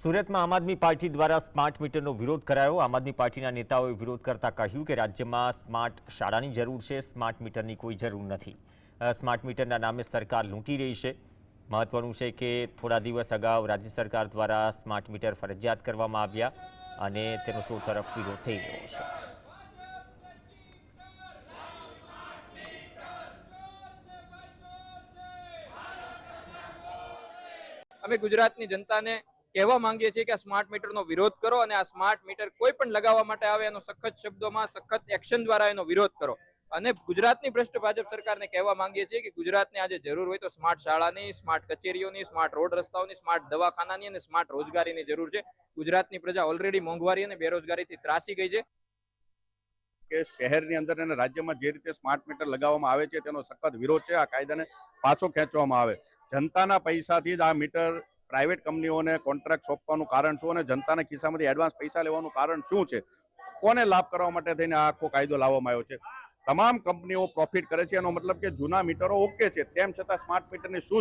સુરતમાં આમ આદમી પાર્ટી દ્વારા સ્માર્ટ મીટરનો વિરોધ કરાયો. આમ આદમી પાર્ટીના નેતાઓએ વિરોધ કરતા કહ્યું કે રાજ્યમાં સ્માર્ટ શાળાની જરૂર છે, સ્માર્ટ મીટરની કોઈ જરૂર નથી. સ્માર્ટ મીટરના નામે સરકાર લૂંટી રહી છે. મહત્વનું છે કે થોડા દિવસ અગાઉ રાજ્ય સરકાર દ્વારા સ્માર્ટ મીટર ફરજિયાત કરવામાં આવ્યા અને તેનો ચોતરફ વિરોધ થઈ રહ્યો છે. અમે ગુજરાતની જનતાને કહેવા માંગીએ છીએ કે આ સ્માર્ટ મીટરનો વિરોધ કરો અને આ સ્માર્ટ મીટર કોઈ પણ લગાવવા માટે આવે એનો સખત શબ્દોમાં, સખત એક્શન દ્વારા એનો વિરોધ કરો. અને ગુજરાતની ભ્રષ્ટ ભાજપ સરકારને કહેવા માંગીએ છીએ કે ગુજરાતને આજે જરૂર હોય તો સ્માર્ટ શાળાની સ્માર્ટ કચેરીઓની સ્માર્ટ રોડ રસ્તાઓની સ્માર્ટ દવાખાનાની અને સ્માર્ટ રોજગારીની જરૂર છે. ગુજરાતની પ્રજા ઓલરેડી મોંઘવારી અને બેરોજગારીથી ત્રાસી ગઈ છે. કે શહેરની અંદર અને રાજ્યમાં જે રીતે સ્માર્ટ મીટર લગાવવામાં આવે છે તેનો સખત વિરોધ છે. આ કાયદાને પાછો ખેંચવામાં આવે. જનતાના પૈસાથી જ આ મીટર પ્રાઇવેટ કંપનીઓને કોન્ટ્રાક્ટ સોંપવાનું કારણ શું અને જનતાના ખિસ્સામાંથી એડવાન્સ પૈસા લેવાનું કારણ શું છે? કોને લાભ કરવા માટે થઈને આ આખો કાયદો લાવવામાં આવ્યો છે? તમામ કંપનીઓ પ્રોફિટ કરે છે, એનો મતલબ કે જૂના મીટરો ઓકે છે. તેમ છતાં સ્માર્ટ મીટરની શું